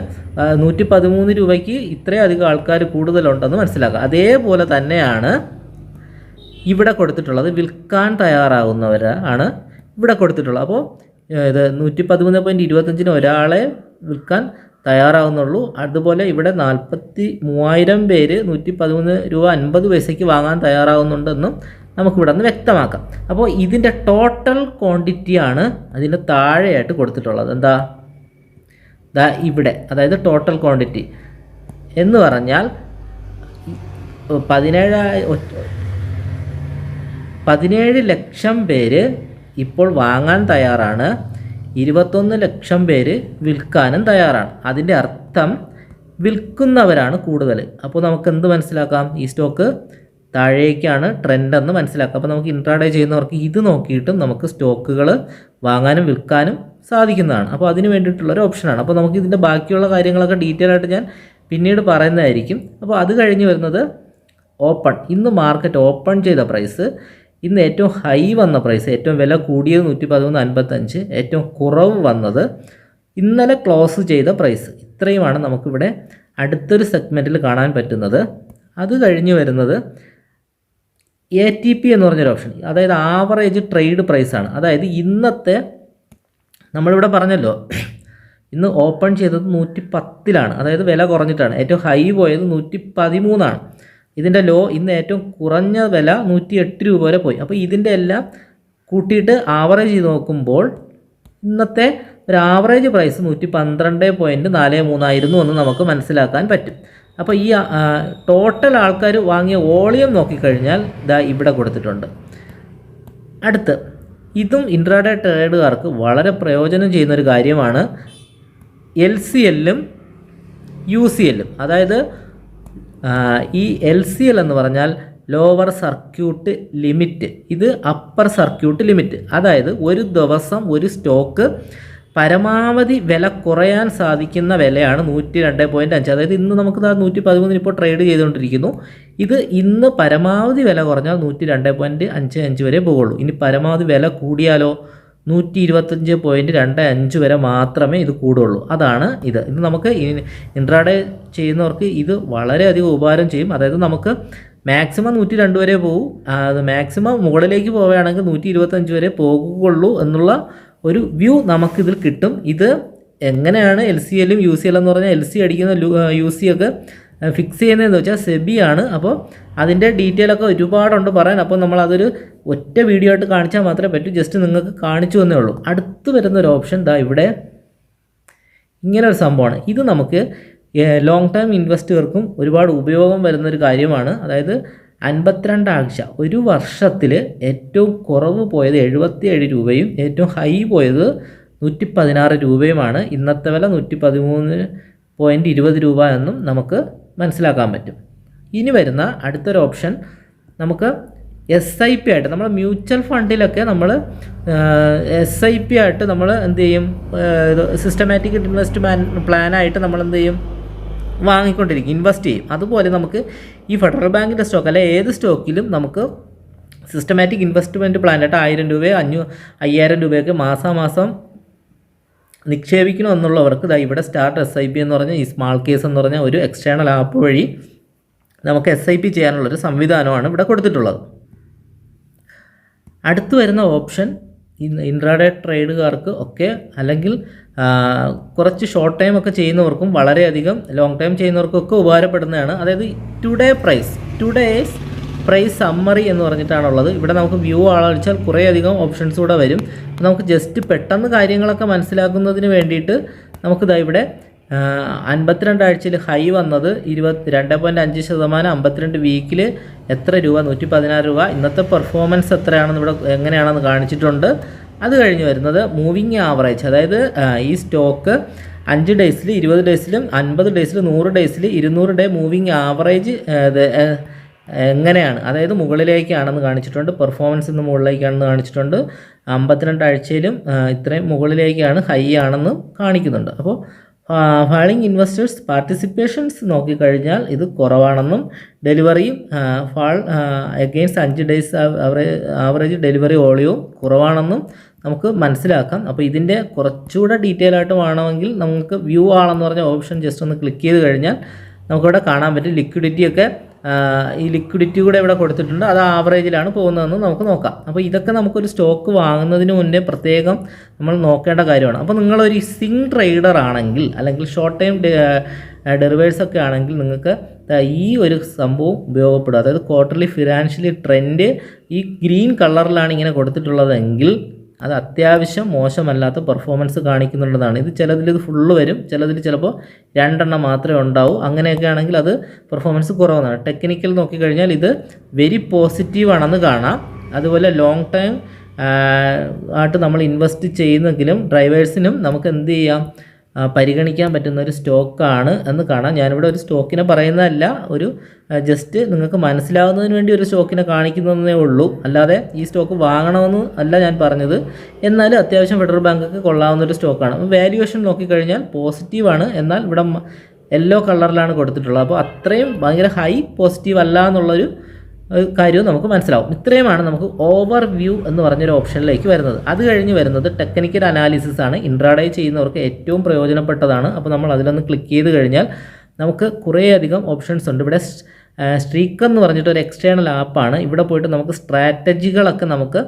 നൂറ്റി പതിമൂന്ന് രൂപയ്ക്ക് ഇത്രയധികം ആൾക്കാർ കൂടുതലുണ്ടെന്ന് മനസ്സിലാക്കുക അതേപോലെ തന്നെയാണ് ഇവിടെ കൊടുത്തിട്ടുള്ളത് വിൽക്കാൻ തയ്യാറാകുന്നവരാണ് ഇവിടെ കൊടുത്തിട്ടുള്ളത്. അപ്പോൾ ഇത് നൂറ്റി പതിമൂന്ന് പോയിന്റ് ഇരുപത്തഞ്ചിന് ഒരാളെ വിൽക്കാൻ തയ്യാറാവുന്നുള്ളൂ. അതുപോലെ ഇവിടെ നാൽപ്പത്തി മൂവായിരം പേര് നൂറ്റി പതിമൂന്ന് രൂപ അൻപത് പൈസയ്ക്ക് വാങ്ങാൻ തയ്യാറാവുന്നുണ്ടെന്നും നമുക്കിവിടെ നിന്ന് വ്യക്തമാക്കാം. അപ്പോൾ ഇതിന്റെ ടോട്ടൽ ക്വാണ്ടിറ്റിയാണ് അതിന് താഴെയായിട്ട് കൊടുത്തിട്ടുള്ളത്. എന്താ? ദാ ഇവിടെ അതായത് ടോട്ടൽ ക്വാണ്ടിറ്റി എന്ന് പറഞ്ഞാൽ പതിനേഴായി പതിനേഴ് ലക്ഷം പേര് ഇപ്പോൾ വാങ്ങാൻ തയ്യാറാണ്. ഇരുപത്തൊന്ന് ലക്ഷം പേര് വിൽക്കാനും തയ്യാറാണ്. അതിന്റെ അർത്ഥം വിൽക്കുന്നവരാണ് കൂടുതൽ. അപ്പോൾ നമുക്ക് എന്ത് മനസ്സിലാക്കാം? ഈ സ്റ്റോക്ക് താഴേക്കാണ് ട്രെൻഡ് എന്ന് മനസ്സിലാക്കാം. അപ്പോൾ നമുക്ക് ഇൻട്രാഡേ ചെയ്യുന്നവർക്ക് ഇത് നോക്കിയിട്ടും നമുക്ക് സ്റ്റോക്കുകൾ വാങ്ങാനും വിൽക്കാനും സാധിക്കുന്നതാണ്. അപ്പോൾ അതിന് വേണ്ടിയിട്ടുള്ളൊരു ഓപ്ഷനാണ് അപ്പോൾ നമുക്ക് ഇതിന്റെ ബാക്കിയുള്ള കാര്യങ്ങളൊക്കെ ഡീറ്റെയിൽ ആയിട്ട് ഞാൻ പിന്നീട് പറയുന്നതായിരിക്കും. അപ്പോൾ അത് കഴിഞ്ഞ് വരുന്നത് ഓപ്പൺ ഇന്ന് മാർക്കറ്റ് ഓപ്പൺ ചെയ്ത പ്രൈസ് ഇന്ന് ഏറ്റവും ഹൈ വന്ന പ്രൈസ് ഏറ്റവും വില കൂടിയത് നൂറ്റി പതിമൂന്ന് അൻപത്തഞ്ച് ഏറ്റവും കുറവ് വന്നത് ഇന്നലെ ക്ലോസ് ചെയ്ത പ്രൈസ് ഇത്രയുമാണ് നമുക്കിവിടെ അടുത്തൊരു സെഗ്മെന്റിൽ കാണാൻ പറ്റുന്നത്. അത് കഴിഞ്ഞ് വരുന്നത് എ ടി പി എന്ന് പറഞ്ഞൊരു ഓപ്ഷൻ അതായത് ആവറേജ് ട്രേഡ് പ്രൈസാണ് അതായത് ഇന്നത്തെ നമ്മളിവിടെ പറഞ്ഞല്ലോ ഇന്ന് ഓപ്പൺ ചെയ്തത് നൂറ്റി പത്തിലാണ് അതായത് വില കുറഞ്ഞിട്ടാണ്. ഏറ്റവും ഹൈ പോയത് നൂറ്റി പതിമൂന്നാണ് ഇതിന്റെ ലോ ഇന്ന് ഏറ്റവും കുറഞ്ഞ വില നൂറ്റി എട്ട് രൂപ വരെ പോയി. അപ്പോൾ ഇതിന്റെ എല്ലാം കൂട്ടിയിട്ട് ആവറേജ് ചെയ്ത് നോക്കുമ്പോൾ ഇന്നത്തെ ഒരു ആവറേജ് പ്രൈസ് നൂറ്റി പന്ത്രണ്ട് പോയിന്റ് നാല് മൂന്നായിരുന്നു എന്ന് നമുക്ക് മനസ്സിലാക്കാൻ പറ്റും. അപ്പോൾ ഈ ടോട്ടൽ ആൾക്കാർ വാങ്ങിയ വോളിയം നോക്കിക്കഴിഞ്ഞാൽ ഇതാ ഇവിടെ കൊടുത്തിട്ടുണ്ട്. അടുത്ത് ഇതും ഇൻട്രാഡേ ട്രേഡുകാർക്ക് വളരെ പ്രയോജനം ചെയ്യുന്ന ഒരു കാര്യമാണ് എൽ സി എല്ലും യു സി എല്ലും അതായത് ഈ എൽ സി എൽ എന്ന് പറഞ്ഞാൽ ലോവർ സർക്യൂട്ട് ലിമിറ്റ്. ഇത് അപ്പർ സർക്യൂട്ട് ലിമിറ്റ്. അതായത് ഒരു ദിവസം ഒരു സ്റ്റോക്ക് പരമാവധി വില കുറയാൻ സാധിക്കുന്ന വിലയാണ് നൂറ്റി രണ്ട് പോയിന്റ് അഞ്ച്. അതായത് ഇന്ന് നമുക്ക് നൂറ്റി പതിമൂന്നിന് ഇപ്പോൾ ട്രേഡ് ചെയ്തുകൊണ്ടിരിക്കുന്നു. ഇത് ഇന്ന് പരമാവധി വില കുറഞ്ഞാൽ നൂറ്റി രണ്ട് പോയിന്റ് അഞ്ച് അഞ്ച് വരെ പോകുള്ളൂ. ഇനി പരമാവധി വില കൂടിയാലോ? നൂറ്റി ഇരുപത്തഞ്ച് പോയിന്റ് രണ്ട് അഞ്ച് വരെ മാത്രമേ ഇത് കൂടുള്ളൂ. അതാണ് ഇത്. ഇത് നമുക്ക് ഇൻട്രാഡേ ചെയ്യുന്നവർക്ക് ഇത് വളരെയധികം ഉപകാരം ചെയ്യും. അതായത് നമുക്ക് മാക്സിമം നൂറ്റി രണ്ട് വരെ പോകും മാക്സിമം മുകളിലേക്ക് പോവുകയാണെങ്കിൽ നൂറ്റി ഇരുപത്തഞ്ച് വരെ പോകുള്ളൂ എന്നുള്ള ഒരു വ്യൂ നമുക്കിതിൽ കിട്ടും. ഇത് എങ്ങനെയാണ് എൽ സി എല്ലും യു സി എൽ എന്ന് പറഞ്ഞാൽ എൽ സി അടിക്കുന്ന യു സി ഒക്കെ ഫിക്സ് ചെയ്യുന്നതെന്ന് വെച്ചാൽ ആണ്. അപ്പോൾ അതിന്റെ ഡീറ്റെയിൽ ഒക്കെ ഒരുപാടുണ്ട് പറയാൻ. അപ്പോൾ നമ്മൾ അതൊരു ഒറ്റ വീഡിയോ ആയിട്ട് കാണിച്ചാൽ മാത്രമേ പറ്റൂ. ജസ്റ്റ് നിങ്ങൾക്ക് കാണിച്ചു എന്നേ ഉള്ളൂ. അടുത്ത് വരുന്ന ഒരു ഓപ്ഷൻ ദാ ഇവിടെ. ഇങ്ങനെ ഒരു സംഭവമാണ്. ഇത് നമുക്ക് ലോങ് ടൈം ഇൻവെസ്റ്റർക്കും ഒരുപാട് ഉപയോഗം വരുന്ന ഒരു കാര്യമാണ്. അതായത് അൻപത്തിരണ്ട് ആഴ്ച ഒരു വർഷത്തിൽ ഏറ്റവും കുറവ് പോയത് എഴുപത്തിയേഴ് രൂപയും ഏറ്റവും ഹൈ പോയത് നൂറ്റി പതിനാറ് രൂപയുമാണ്. ഇന്നത്തെ വില നൂറ്റി പതിമൂന്ന് പോയിന്റ് ഇരുപത് രൂപ എന്നും നമുക്ക് മനസ്സിലാക്കാൻ പറ്റും. ഇനി വരുന്ന അടുത്തൊരു ഓപ്ഷൻ നമുക്ക് എസ് ഐ പി ആയിട്ട് നമ്മൾ മ്യൂച്വൽ ഫണ്ടിലൊക്കെ നമ്മൾ എസ് ഐ പി ആയിട്ട് നമ്മൾ എന്ത് ചെയ്യും? സിസ്റ്റമാറ്റിക് ഇൻവെസ്റ്റ്മെന്റ് പ്ലാനായിട്ട് നമ്മൾ എന്ത് ചെയ്യും? വാങ്ങിക്കൊണ്ടിരിക്കും ഇൻവെസ്റ്റ് ചെയ്യും. അതുപോലെ നമുക്ക് ഈ ഫെഡറൽ ബാങ്കിന്റെ സ്റ്റോക്ക് അല്ലെ ഏത് സ്റ്റോക്കിലും നമുക്ക് സിസ്റ്റമാറ്റിക് ഇൻവെസ്റ്റ്മെന്റ് പ്ലാനായിട്ട് ആയിരം രൂപയോ അഞ്ഞൂ അയ്യായിരം രൂപയൊക്കെ മാസാമാസം നിക്ഷേപിക്കണം എന്നുള്ളവർക്ക് ദാ ഇവിടെ സ്റ്റാർട്ട് എസ് ഐ പി എന്ന് പറഞ്ഞ ഈ സ്മാൾ കേസ് എന്ന് പറഞ്ഞ ഒരു എക്സ്റ്റേണൽ ആപ്പ് വഴി നമുക്ക് എസ് ഐ പി ചെയ്യാനുള്ളൊരു സംവിധാനമാണ് ഇവിടെ കൊടുത്തിട്ടുള്ളത്. അടുത്ത് വരുന്ന ഓപ്ഷൻ ഇൻട്രാഡേ ട്രേഡുകാർക്ക് ഒക്കെ അല്ലെങ്കിൽ കുറച്ച് ഷോർട്ട് ടൈം ഒക്കെ ചെയ്യുന്നവർക്കും വളരെയധികം ലോങ് ടൈം ചെയ്യുന്നവർക്കൊക്കെ ഉപകാരപ്പെടുന്നതാണ്. അതായത് today price today's price summary എന്ന് പറഞ്ഞിട്ടാണുള്ളത്. ഇവിടെ നമുക്ക് വ്യൂ ആളടിച്ചാൽ കുറേയധികം ഓപ്ഷൻസ് കൂടെ വരും. നമുക്ക് ജസ്റ്റ് പെട്ടെന്ന് കാര്യങ്ങളൊക്കെ മനസ്സിലാക്കുന്നതിന് വേണ്ടിയിട്ട് നമുക്കിതാ ഇവിടെ അൻപത്തിരണ്ടാഴ്ചയിൽ ഹൈ വന്നത് ഇരുപത്തി രണ്ട് പോയിന്റ് അഞ്ച് ശതമാനം അമ്പത്തിരണ്ട് വീക്കിൽ എത്ര രൂപ? നൂറ്റി പതിനാറ് രൂപ. ഇന്നത്തെ പെർഫോമൻസ് എത്രയാണെന്ന് ഇവിടെ എങ്ങനെയാണെന്ന് കാണിച്ചിട്ടുണ്ട്. അത് കഴിഞ്ഞ് വരുന്നത് മൂവിങ് ആവറേജ് അതായത് ഈ സ്റ്റോക്ക് അഞ്ച് ഡേയ്സിൽ ഇരുപത് ഡേയ്സിലും അൻപത് ഡേയ്സിൽ നൂറ് ഡേയ്സിൽ ഇരുന്നൂറ് ഡേ മൂവിങ് ആവറേജ് എങ്ങനെയാണ്? അതായത് മുകളിലേക്കാണെന്ന് കാണിച്ചിട്ടുണ്ട് പെർഫോമൻസ് ഇന്ന് മുകളിലേക്കാണെന്ന് കാണിച്ചിട്ടുണ്ട്. അമ്പത്തിരണ്ട് ആഴ്ചയിലും ഇത്രയും മുകളിലേക്കാണ് ഹൈ ആണെന്ന് കാണിക്കുന്നുണ്ട്. അപ്പോൾ ഫാളിംഗ് ഇൻവെസ്റ്റേഴ്സ് പാർട്ടിസിപ്പേഷൻസ് നോക്കിക്കഴിഞ്ഞാൽ ഇത് കുറവാണെന്നും ഡെലിവറിയും ഫാൾ അഗെയിൻസ്റ്റ് അഞ്ച് ഡേയ്സ് ആവറേജ് ഡെലിവറി വോളിയവും കുറവാണെന്നും നമുക്ക് മനസ്സിലാക്കാം. അപ്പോൾ ഇതിന്റെ കുറച്ചുകൂടെ ഡീറ്റെയിൽ ആയിട്ട് വേണമെങ്കിൽ നമുക്ക് വ്യൂ ആണെന്ന് പറഞ്ഞ ഓപ്ഷൻ ജസ്റ്റ് ഒന്ന് ക്ലിക്ക് ചെയ്ത് കഴിഞ്ഞാൽ നമുക്കിവിടെ കാണാൻ പറ്റും. ലിക്വിഡിറ്റി ഒക്കെ ആ, ഈ ലിക്വിഡിറ്റി കൂടെ ഇവിടെ കൊടുത്തിട്ടുണ്ട്. അത് ആവറേജിലാണ് പോകുന്നതെന്ന് നമുക്ക് നോക്കാം. അപ്പോൾ ഇതൊക്കെ നമുക്കൊരു സ്റ്റോക്ക് വാങ്ങുന്നതിന് മുന്നേ പ്രത്യേകം നമ്മൾ നോക്കേണ്ട കാര്യമാണ്. അപ്പോൾ നിങ്ങളൊരു സിങ് ട്രേഡർ ആണെങ്കിൽ അല്ലെങ്കിൽ ഷോർട്ട് ടൈം ഡെറിവേഴ്സ് ഒക്കെ ആണെങ്കിൽ നിങ്ങൾക്ക് ഈ ഒരു സംഭവം ഉപയോഗപ്പെടും അതായത് ക്വാർട്ടർലി ഫിനാൻഷ്യലി ട്രെൻഡ് ഈ ഗ്രീൻ കളറിലാണ് ഇങ്ങനെ കൊടുത്തിട്ടുള്ളതെങ്കിൽ അത് അത്യാവശ്യം മോശമല്ലാത്ത പെർഫോമൻസ് കാണിക്കുന്നുള്ളതാണ്. ഇത് ചിലതിൽ ഇത് ഫുള്ള് വരും ചിലതിൽ ചിലപ്പോൾ രണ്ടെണ്ണം മാത്രമേ ഉണ്ടാവൂ. അങ്ങനെയൊക്കെ ആണെങ്കിൽ അത് പെർഫോമൻസ് കുറവാണ്. ടെക്നിക്കൽ നോക്കിക്കഴിഞ്ഞാൽ ഇത് വെരി പോസിറ്റീവ് ആണെന്ന് കാണാം. അതുപോലെ ലോങ് ടൈം ആയിട്ട് നമ്മൾ ഇൻവെസ്റ്റ് ചെയ്യുന്നെങ്കിലും ഡ്രൈവേഴ്സിനും നമുക്ക് എന്ത് ചെയ്യാം? പരിഗണിക്കാൻ പറ്റുന്ന ഒരു സ്റ്റോക്കാണ് എന്ന് കാണാം. ഞാനിവിടെ ഒരു സ്റ്റോക്കിനെ പറയുന്നതല്ല ഒരു ജസ്റ്റ് നിങ്ങൾക്ക് മനസ്സിലാവുന്നതിന് വേണ്ടി ഒരു സ്റ്റോക്കിനെ കാണിക്കുന്നതേ ഉള്ളൂ. അല്ലാതെ ഈ സ്റ്റോക്ക് വാങ്ങണമെന്ന് അല്ല ഞാൻ പറഞ്ഞത്. എന്നാലും അത്യാവശ്യം ഫെഡറൽ ബാങ്കൊക്കെ കൊള്ളാവുന്ന ഒരു സ്റ്റോക്കാണ്. വാല്യുവേഷൻ നോക്കിക്കഴിഞ്ഞാൽ പോസിറ്റീവാണ് എന്നാൽ ഇവിടെ യെല്ലോ കളറിലാണ് കൊടുത്തിട്ടുള്ളത്. അപ്പോൾ അത്രയും ഭയങ്കര ഹൈ പോസിറ്റീവ് അല്ല എന്നുള്ളൊരു കാര്യവും നമുക്ക് മനസ്സിലാവും. ഇത്രയുമാണ് നമുക്ക് ഓവർ വ്യൂ എന്ന് പറഞ്ഞൊരു ഓപ്ഷനിലേക്ക് വരുന്നത്. അത് കഴിഞ്ഞ് വരുന്നത് ടെക്നിക്കൽ അനാലിസിസ് ആണ്. ഇൻട്രാഡേ ചെയ്യുന്നവർക്ക് ഏറ്റവും പ്രയോജനപ്പെട്ടതാണ്. അപ്പോൾ നമ്മൾ അതിലൊന്ന് ക്ലിക്ക് ചെയ്ത് കഴിഞ്ഞാൽ നമുക്ക് കുറേയധികം ഓപ്ഷൻസ് ഉണ്ട്. ഇവിടെ സ്ട്രീക്ക് എന്ന് പറഞ്ഞിട്ട് ഒരു എക്സ്റ്റേണൽ ആപ്പാണ്. ഇവിടെ പോയിട്ട് നമുക്ക് സ്ട്രാറ്റജികളൊക്കെ നമുക്ക്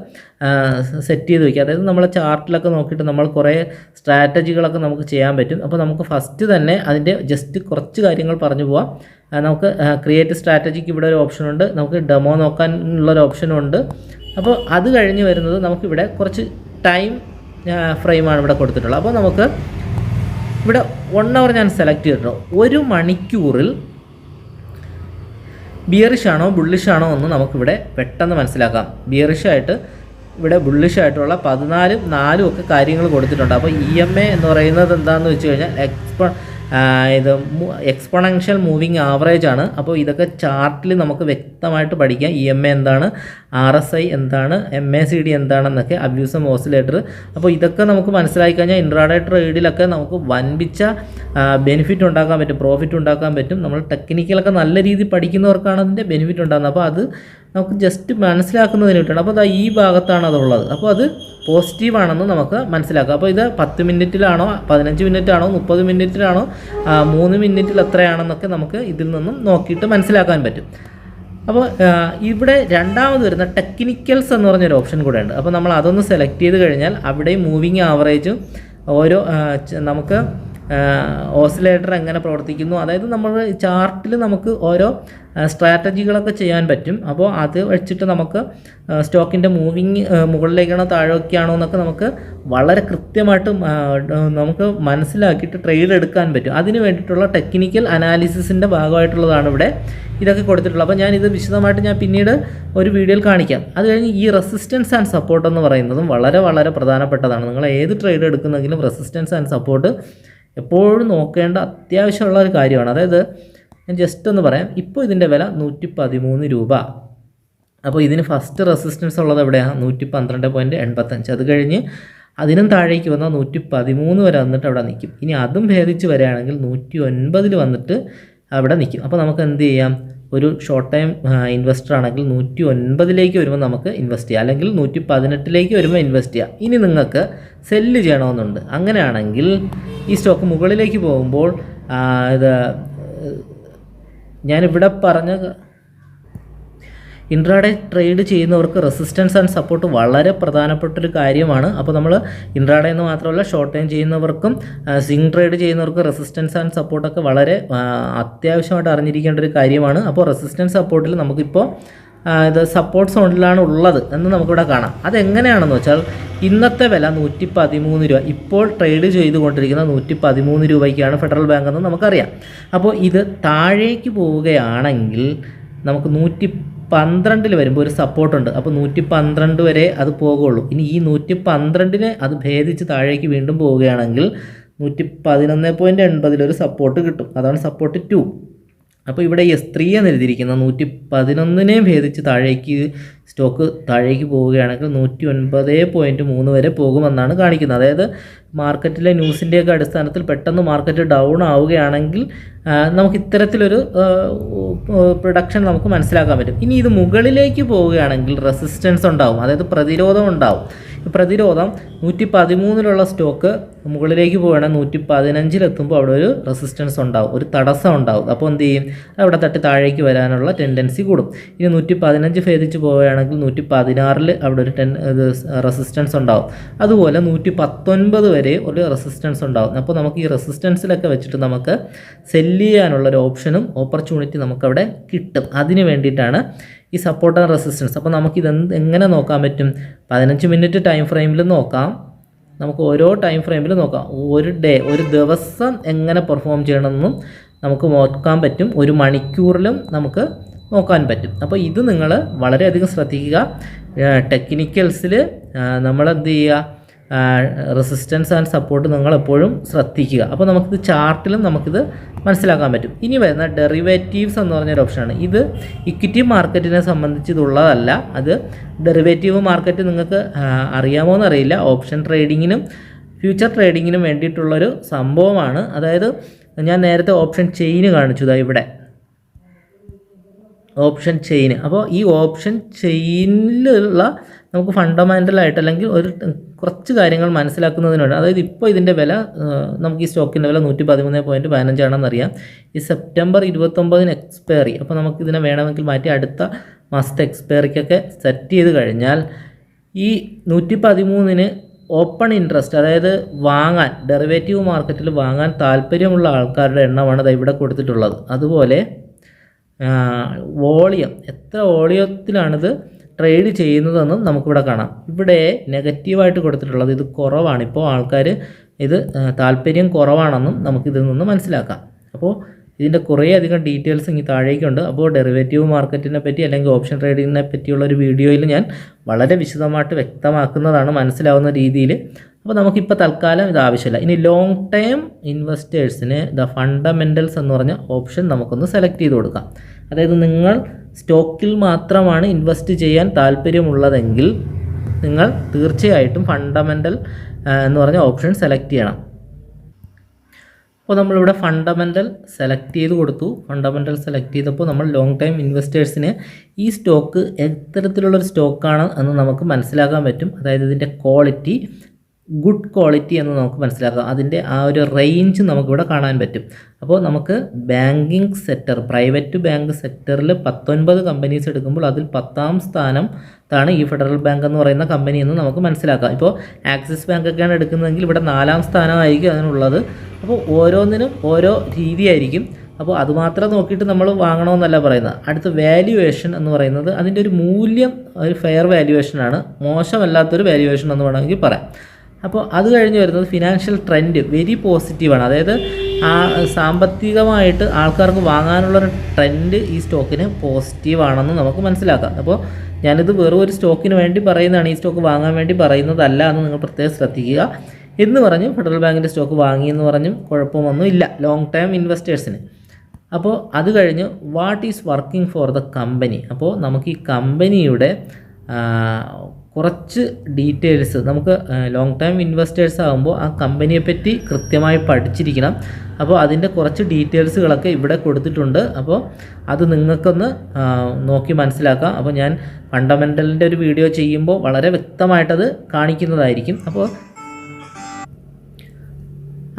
സെറ്റ് ചെയ്ത് വയ്ക്കുക അതായത് നമ്മളെ ചാർട്ടിലൊക്കെ നോക്കിയിട്ട് നമ്മൾ കുറേ സ്ട്രാറ്റജികളൊക്കെ നമുക്ക് ചെയ്യാൻ പറ്റും. അപ്പോൾ നമുക്ക് ഫസ്റ്റ് തന്നെ അതിന്റെ ജസ്റ്റ് കുറച്ച് കാര്യങ്ങൾ പറഞ്ഞു പോവാം. നമുക്ക് ക്രിയേറ്റ് സ്ട്രാറ്റജിക്ക് ഇവിടെ ഒരു ഓപ്ഷനുണ്ട് നമുക്ക് ഡെമോ നോക്കാനുള്ളൊരു ഓപ്ഷനും ഉണ്ട്. അപ്പോൾ അത് കഴിഞ്ഞ് വരുന്നത് നമുക്കിവിടെ കുറച്ച് ടൈം ഫ്രെയിമാണ് ഇവിടെ കൊടുത്തിട്ടുള്ളത്. അപ്പോൾ നമുക്ക് ഇവിടെ വൺ അവർ ഞാൻ സെലക്ട് ചെയ്തിട്ടുണ്ട്. ഒരു മണിക്കൂറിൽ ബിയറിഷ് ആണോ ബുള്ളിഷ് ആണോ എന്ന് നമുക്കിവിടെ പെട്ടെന്ന് മനസ്സിലാക്കാം. ബിയറിഷ് ആയിട്ട് ഇവിടെ ബുള്ളിഷ് ആയിട്ടുള്ള പതിനാലും നാലും ഒക്കെ കാര്യങ്ങൾ കൊടുത്തിട്ടുണ്ട്. അപ്പോൾ ഇ എം എ എന്ന് പറയുന്നത് എന്താണെന്ന് വെച്ച് കഴിഞ്ഞാൽ എക്സ്പ ഇത് എക്സ്പൊണൻഷ്യൽ മൂവിങ് ആവറേജ് ആണ്. അപ്പോൾ ഇതൊക്കെ ചാർട്ടിൽ നമുക്ക് വ്യക്തമായിട്ട് പഠിക്കാം. ഇ എം എ എന്താണ്? ആർ എസ് ഐ എന്താണ്? എം എ സി ഡി എന്താണെന്നൊക്കെ അബ്യൂസം ഓസിലേറ്റർ. അപ്പോൾ ഇതൊക്കെ നമുക്ക് മനസ്സിലാക്കി കഴിഞ്ഞാൽ ഇൻട്രാഡേ ട്രേഡിലൊക്കെ നമുക്ക് വൻപിച്ച ബെനിഫിറ്റ് ഉണ്ടാക്കാൻ പറ്റും പ്രോഫിറ്റ് ഉണ്ടാക്കാൻ പറ്റും. നമ്മൾ ടെക്നിക്കലൊക്കെ നല്ല രീതിയിൽ പഠിക്കുന്നവർക്കാണ് അതിന്റെ ബെനിഫിറ്റ് ഉണ്ടാകുന്നത്. അപ്പോൾ അത് നമുക്ക് ജസ്റ്റ് മനസ്സിലാക്കുന്നതിന് വേണ്ടിയിട്ടാണ്. അപ്പോൾ ഈ ഭാഗത്താണ് അതുള്ളത്. അപ്പോൾ അത് പോസിറ്റീവാണെന്ന് നമുക്ക് മനസ്സിലാക്കാം. അപ്പോൾ ഇത് പത്ത് മിനിറ്റിലാണോ പതിനഞ്ച് മിനിറ്റാണോ മുപ്പത് മിനിറ്റിലാണോ മൂന്ന് മിനിറ്റിൽ എത്രയാണെന്നൊക്കെ നമുക്ക് ഇതിൽ നിന്നും നോക്കിയിട്ട് മനസ്സിലാക്കാൻ പറ്റും. അപ്പോൾ ഇവിടെ രണ്ടാമത് വരുന്ന ടെക്നിക്കൽസ് എന്ന് പറഞ്ഞൊരു ഓപ്ഷൻ കൂടെ ഉണ്ട്. അപ്പോൾ നമ്മൾ അതൊന്ന് സെലക്ട് ചെയ്ത് കഴിഞ്ഞാൽ അവിടെ മൂവിങ് ആവറേജും ഓരോ നമുക്ക് ഓസിലേറ്റർ എങ്ങനെ പ്രവർത്തിക്കുന്നു? അതായത് നമ്മൾ ചാർട്ടിൽ നമുക്ക് ഓരോ സ്ട്രാറ്റജികളൊക്കെ ചെയ്യാൻ പറ്റും. അപ്പോൾ അത് വെച്ചിട്ട് നമുക്ക് സ്റ്റോക്കിന്റെ മൂവിങ് മുകളിലേക്കാണോ താഴേക്കാണോ എന്നൊക്കെ നമുക്ക് വളരെ കൃത്യമായിട്ട് നമുക്ക് മനസ്സിലാക്കിയിട്ട് ട്രേഡ് എടുക്കാൻ പറ്റും. അതിന് വേണ്ടിയിട്ടുള്ള ടെക്നിക്കൽ അനാലിസിസിന്റെ ഭാഗമായിട്ടുള്ളതാണ് ഇവിടെ ഇതൊക്കെ കൊടുത്തിട്ടുള്ളത്. അപ്പോൾ ഞാൻ ഇത് വിശദമായിട്ട് ഞാൻ പിന്നീട് ഒരു വീഡിയോയിൽ കാണിക്കാം. അത് കഴിഞ്ഞ് ഈ റെസിസ്റ്റൻസ് ആൻഡ് സപ്പോർട്ട് എന്ന് പറയുന്നതും വളരെ വളരെ പ്രധാനപ്പെട്ടതാണ്. നിങ്ങൾ ഏത് ട്രേഡ് എടുക്കുന്നെങ്കിലും റെസിസ്റ്റൻസ് ആൻഡ് സപ്പോർട്ട് എപ്പോഴും നോക്കേണ്ട അത്യാവശ്യമുള്ള ഒരു കാര്യമാണ്. അതായത് ഞാൻ ജസ്റ്റ് ഒന്ന് പറയാം. ഇപ്പോൾ ഇതിന്റെ വില നൂറ്റി പതിമൂന്ന് രൂപ. അപ്പോൾ ഇതിന് ഫസ്റ്റ് റെസിസ്റ്റൻസ് ഉള്ളത് എവിടെയാണ് നൂറ്റി പന്ത്രണ്ട് പോയിന്റ് എൺപത്തഞ്ച്. അത് കഴിഞ്ഞ് അതിനും താഴേക്ക് വന്നാൽ നൂറ്റി പതിമൂന്ന് വരെ വന്നിട്ട് അവിടെ നിൽക്കും ഇനി അതും ഭേദിച്ച് വരികയാണെങ്കിൽ നൂറ്റി ഒൻപതിൽ വന്നിട്ട് അവിടെ നിൽക്കും അപ്പോൾ നമുക്ക് എന്ത് ചെയ്യാം? ഒരു ഷോർട്ട് ടൈം ഇൻവെസ്റ്റർ ആണെങ്കിൽ നൂറ്റി ഒൻപതിലേക്ക് വരുമ്പോൾ നമുക്ക് ഇൻവെസ്റ്റ് ചെയ്യാം. അല്ലെങ്കിൽ നൂറ്റി പതിനെട്ടിലേക്ക് വരുമ്പോൾ ഇൻവെസ്റ്റ് ചെയ്യാം. ഇനി നിങ്ങൾക്ക് സെല്ല് ചെയ്യണമെന്നുണ്ട്. അങ്ങനെയാണെങ്കിൽ ഈ സ്റ്റോക്ക് മുകളിലേക്ക് പോകുമ്പോൾ ഇത് ഞാനിവിടെ പറഞ്ഞ ഇൻട്രാഡേ ട്രേഡ് ചെയ്യുന്നവർക്ക് റെസിസ്റ്റൻസ് ആൻഡ് സപ്പോർട്ട് വളരെ പ്രധാനപ്പെട്ട ഒരു കാര്യമാണ്. അപ്പോൾ നമ്മൾ ഇൻട്രാഡേ എന്ന് മാത്രമല്ല ഷോർട്ട് ടൈം ചെയ്യുന്നവർക്കും സിങ് ട്രേഡ് ചെയ്യുന്നവർക്കും റെസിസ്റ്റൻസ് ആൻഡ് സപ്പോർട്ടൊക്കെ വളരെ അത്യാവശ്യമായിട്ട് അറിഞ്ഞിരിക്കേണ്ട ഒരു കാര്യമാണ്. അപ്പോൾ റെസിസ്റ്റൻസ് സപ്പോർട്ടിൽ നമുക്കിപ്പോൾ ഇത് സപ്പോർട്ട് സോണിലാണ് ഉള്ളത് എന്ന് നമുക്കിവിടെ കാണാം. അതെങ്ങനെയാണെന്ന് വെച്ചാൽ ഇന്നത്തെ വില നൂറ്റി പതിമൂന്ന് രൂപ. ഇപ്പോൾ ട്രേഡ് ചെയ്തുകൊണ്ടിരിക്കുന്ന നൂറ്റി പതിമൂന്ന് രൂപയ്ക്കാണ് ഫെഡറൽ ബാങ്ക് എന്ന് നമുക്കറിയാം. അപ്പോൾ ഇത് താഴേക്ക് പോവുകയാണെങ്കിൽ നമുക്ക് നൂറ്റി പന്ത്രണ്ടിൽ വരുമ്പോൾ ഒരു സപ്പോർട്ടുണ്ട് അപ്പോൾ നൂറ്റി പന്ത്രണ്ട് വരെ അത് പോകുള്ളൂ. ഇനി ഈ നൂറ്റി പന്ത്രണ്ടിന് അത് ഭേദിച്ച് താഴേക്ക് വീണ്ടും പോവുകയാണെങ്കിൽ നൂറ്റി പതിനൊന്ന് പോയിന്റ് എൺപതിലൊരു സപ്പോർട്ട് കിട്ടും. അതാണ് സപ്പോർട്ട് ടു അപ്പോൾ ഇവിടെ എസ് ത്രീ എന്ന് എഴുതിയിരിക്കുന്ന നൂറ്റി പതിനൊന്നിനെ ഭേദിച്ച് താഴേക്ക് സ്റ്റോക്ക് താഴേക്ക് പോവുകയാണെങ്കിൽ നൂറ്റി ഒൻപത് പോയിന്റ് മൂന്ന് വരെ പോകുമെന്നാണ് കാണിക്കുന്നത്. അതായത് മാർക്കറ്റിലെ ന്യൂസിന്റെയൊക്കെ അടിസ്ഥാനത്തിൽ പെട്ടെന്ന് മാർക്കറ്റ് ഡൗൺ ആവുകയാണെങ്കിൽ നമുക്ക് ഇത്തരത്തിലൊരു പ്രൊഡക്ഷൻ നമുക്ക് മനസ്സിലാക്കാൻ പറ്റും. ഇനി ഇത് മുകളിലേക്ക് പോവുകയാണെങ്കിൽ റെസിസ്റ്റൻസ് ഉണ്ടാവും. അതായത് പ്രതിരോധം ഉണ്ടാവും. പ്രതിരോധം നൂറ്റി പതിമൂന്നിലുള്ള സ്റ്റോക്ക് മുകളിലേക്ക് പോവുകയാണെങ്കിൽ നൂറ്റി പതിനഞ്ചിലെത്തുമ്പോൾ അവിടെ ഒരു റെസിസ്റ്റൻസ് ഉണ്ടാവും ഒരു തടസ്സം ഉണ്ടാവും. അപ്പോൾ എന്ത് ചെയ്യും? അവിടെ തട്ടി താഴേക്ക് വരാനുള്ള ടെൻഡൻസി കൂടും. ഇനി നൂറ്റി പതിനഞ്ച് ഭേദിച്ച് പോവുകയാണെങ്കിൽ നൂറ്റി പതിനാറിൽ അവിടെ ഒരു ടെൻ ഇത് റെസിസ്റ്റൻസ് ഉണ്ടാവും. അതുപോലെ നൂറ്റി പത്തൊൻപത് വരെ ഒരു റെസിസ്റ്റൻസ് ഉണ്ടാവും. അപ്പോൾ നമുക്ക് ഈ റെസിസ്റ്റൻസിലൊക്കെ വെച്ചിട്ട് നമുക്ക് സെല്ല് ചെയ്യാനുള്ള ഒരു ഓപ്ഷനും ഓപ്പർച്യൂണിറ്റി നമുക്കവിടെ കിട്ടും. അതിന് വേണ്ടിയിട്ടാണ് ഈ സപ്പോർട്ട് ആൻഡ് റെസിസ്റ്റൻസ് അപ്പോൾ നമുക്കിത് എങ്ങനെ നോക്കാൻ പറ്റും? പതിനഞ്ച് മിനിറ്റ് ടൈം ഫ്രെയിമിൽ നോക്കാം. നമുക്ക് ഓരോ ടൈം ഫ്രെയിമിൽ നോക്കാം. ഒരു ഡേ ഒരു ദിവസം എങ്ങനെ പെർഫോം ചെയ്യണമെന്നും നമുക്ക് നോക്കാൻ പറ്റും. ഒരു മണിക്കൂറിലും നമുക്ക് നോക്കാൻ പറ്റും. അപ്പോൾ ഇത് നിങ്ങൾ വളരെയധികം ശ്രദ്ധിക്കുക. ടെക്നിക്കൽസിൽ നമ്മൾ എന്ത് ചെയ്യുക? റെസിസ്റ്റൻസ് ആൻഡ് സപ്പോർട്ട് നിങ്ങൾ എപ്പോഴും ശ്രദ്ധിക്കുക. അപ്പോൾ നമുക്കിത് ചാർട്ടിലും നമുക്കിത് മനസ്സിലാക്കാൻ പറ്റും. ഇനി വരുന്ന ഡെറിവേറ്റീവ്സ് എന്ന് പറഞ്ഞൊരു ഓപ്ഷനാണ് ഇത് ഇക്വിറ്റി മാർക്കറ്റിനെ സംബന്ധിച്ചിതുള്ളതല്ല. അത് ഡെറിവേറ്റീവ് മാർക്കറ്റ് നിങ്ങൾക്ക് അറിയാമോ എന്നറിയില്ല. ഓപ്ഷൻ ട്രേഡിങ്ങിനും ഫ്യൂച്ചർ ട്രേഡിങ്ങിനും വേണ്ടിയിട്ടുള്ളൊരു സംഭവമാണ്. അതായത് ഞാൻ നേരത്തെ ഓപ്ഷൻ ചെയിന് കാണിച്ചു ഇവിടെ. ഓപ്ഷൻ ചെയിൻ അപ്പോൾ ഈ ഓപ്ഷൻ ചെയിനിലുള്ള നമുക്ക് ഫണ്ടമെന്റലായിട്ട് അല്ലെങ്കിൽ ഒരു കുറച്ച് കാര്യങ്ങൾ മനസ്സിലാക്കുന്നതിനോട് അതായത് ഇപ്പോൾ ഇതിന്റെ വില നമുക്ക് ഈ സ്റ്റോക്കിന്റെ വില നൂറ്റി പതിമൂന്ന് പോയിന്റ് പതിനഞ്ചാണെന്ന് അറിയാം. ഈ സെപ്റ്റംബർ ഇരുപത്തൊമ്പതിന് എക്സ്പയറി അപ്പോൾ നമുക്ക് ഇതിനെ വേണമെങ്കിൽ മാറ്റി അടുത്ത മാസത്തെ എക്സ്പയറിക്കൊക്കെ സെറ്റ് ചെയ്ത് കഴിഞ്ഞാൽ ഈ നൂറ്റി പതിമൂന്നിന് ഓപ്പൺ ഇൻട്രസ്റ്റ് അതായത് വാങ്ങാൻ ഡെറിവേറ്റീവ് മാർക്കറ്റിൽ വാങ്ങാൻ താല്പര്യമുള്ള ആൾക്കാരുടെ എണ്ണമാണ് ഇവിടെ കൊടുത്തിട്ടുള്ളത്. അതുപോലെ വോളിയം. എത്ര വോളിയത്തിലാണിത് ട്രേഡ് ചെയ്യുന്നതെന്നും നമുക്കിവിടെ കാണാം. ഇവിടെ നെഗറ്റീവായിട്ട് കൊടുത്തിട്ടുള്ളത് ഇത് കുറവാണ്. ഇപ്പോൾ ആൾക്കാർ ഇത് താല്പര്യം കുറവാണെന്നും നമുക്കിതിൽ നിന്ന് മനസ്സിലാക്കാം. അപ്പോൾ ഇതിന്റെ കുറേയധികം ഡീറ്റെയിൽസ് ഇനി താഴേക്കുണ്ട്. അപ്പോൾ ഡെറിവേറ്റീവ് മാർക്കറ്റിനെ പറ്റി അല്ലെങ്കിൽ ഓപ്ഷൻ ട്രേഡിങ്ങിനെ പറ്റിയുള്ള ഒരു വീഡിയോയിൽ ഞാൻ വളരെ വിശദമായിട്ട് വ്യക്തമാക്കുന്നതാണ് മനസ്സിലാവുന്ന രീതിയിൽ. അപ്പോൾ നമുക്കിപ്പോൾ തൽക്കാലം ഇത് ആവശ്യമില്ല. ഇനി ലോങ് ടൈം ഇൻവെസ്റ്റേഴ്സിന് ദ ഫണ്ടമെന്റൽസ് എന്ന് പറഞ്ഞ ഓപ്ഷൻ നമുക്കൊന്ന് സെലക്ട് ചെയ്ത് കൊടുക്കാം. അതായത് നിങ്ങൾ സ്റ്റോക്കിൽ മാത്രമാണ് ഇൻവെസ്റ്റ് ചെയ്യാൻ താല്പര്യമുള്ളതെങ്കിൽ നിങ്ങൾ തീർച്ചയായിട്ടും ഫണ്ടമെന്റൽ എന്ന് പറഞ്ഞ ഓപ്ഷൻ സെലക്ട് ചെയ്യണം. അപ്പോൾ നമ്മളിവിടെ ഫണ്ടമെന്റൽ സെലക്ട് ചെയ്ത് കൊടുത്തു. ഫണ്ടമെന്റൽ സെലക്ട് ചെയ്തപ്പോൾ നമ്മൾ ലോങ് ടൈം ഇൻവെസ്റ്റേഴ്സിന് ഈ സ്റ്റോക്ക് എത്തരത്തിലുള്ളൊരു സ്റ്റോക്കാണ് എന്ന് നമുക്ക് മനസ്സിലാക്കാൻ പറ്റും. അതായത് ഇതിന്റെ ക്വാളിറ്റി ഗുഡ് ക്വാളിറ്റി എന്ന് നമുക്ക് മനസ്സിലാക്കാം. അതിന്റെ ആ ഒരു റേഞ്ച് നമുക്കിവിടെ കാണാൻ പറ്റും. അപ്പോൾ നമുക്ക് ബാങ്കിങ് സെക്ടർ പ്രൈവറ്റ് ബാങ്ക് സെക്ടറിൽ പത്തൊൻപത് കമ്പനീസ് എടുക്കുമ്പോൾ അതിൽ പത്താം സ്ഥാനം താണ് ഈ ഫെഡറൽ ബാങ്ക് എന്ന് പറയുന്ന കമ്പനി എന്ന് നമുക്ക് മനസ്സിലാക്കാം. ഇപ്പോൾ ആക്സിസ് ബാങ്ക് ഒക്കെയാണ് എടുക്കുന്നതെങ്കിൽ ഇവിടെ നാലാം സ്ഥാനമായിരിക്കും അതിനുള്ളത്. അപ്പോൾ ഓരോന്നിനും ഓരോ രീതിയായിരിക്കും അപ്പോൾ അതുമാത്രം നോക്കിയിട്ട് നമ്മൾ വാങ്ങണമെന്നല്ല പറയുന്നത്. അടുത്ത വാല്യുവേഷൻ എന്ന് പറയുന്നത് അതിന്റെ ഒരു മൂല്യം ഒരു ഫെയർ വാല്യുവേഷനാണ് മോശമല്ലാത്തൊരു വാല്യുവേഷൻ എന്ന് വേണമെങ്കിൽ പറയാം. അപ്പോൾ അത് കഴിഞ്ഞ് വരുന്നത് ഫിനാൻഷ്യൽ ട്രെൻഡ് വെരി പോസിറ്റീവാണ് അതായത് ആ സാമ്പത്തികമായിട്ട് ആൾക്കാർക്ക് വാങ്ങാനുള്ളൊരു ട്രെൻഡ് ഈ സ്റ്റോക്കിന് പോസിറ്റീവാണെന്ന് നമുക്ക് മനസ്സിലാക്കാം. അപ്പോൾ ഞാനിത് വെറും ഒരു സ്റ്റോക്കിന് വേണ്ടി പറയുന്നതാണ്. ഈ സ്റ്റോക്ക് വാങ്ങാൻ വേണ്ടി പറയുന്നതല്ല എന്ന് നിങ്ങൾ പ്രത്യേകം ശ്രദ്ധിക്കുക. എന്ന് പറഞ്ഞു ഫെഡറൽ ബാങ്കിന്റെ സ്റ്റോക്ക് വാങ്ങി എന്ന് പറഞ്ഞും കുഴപ്പമൊന്നും ഇല്ല. ലോങ് ടൈം ഇൻവെസ്റ്റേഴ്സിന് അപ്പോൾ അത് കഴിഞ്ഞ് what is working for the company അപ്പോൾ നമുക്ക് ഈ കമ്പനിയുടെ കുറച്ച് ഡീറ്റെയിൽസ് നമുക്ക് ലോങ് ടൈം ഇൻവെസ്റ്റേഴ്സ് ആകുമ്പോൾ ആ കമ്പനിയെ പറ്റി കൃത്യമായി പഠിച്ചിരിക്കണം. അപ്പോൾ അതിന്റെ കുറച്ച് ഡീറ്റെയിൽസുകളൊക്കെ ഇവിടെ കൊടുത്തിട്ടുണ്ട്. അപ്പോൾ അത് നിങ്ങൾക്കൊന്ന് നോക്കി മനസ്സിലാക്കാം. അപ്പോൾ ഞാൻ ഫണ്ടമെന്റലിന്റെ ഒരു വീഡിയോ ചെയ്യുമ്പോൾ വളരെ വ്യക്തമായിട്ടത് കാണിക്കുന്നതായിരിക്കും. അപ്പോൾ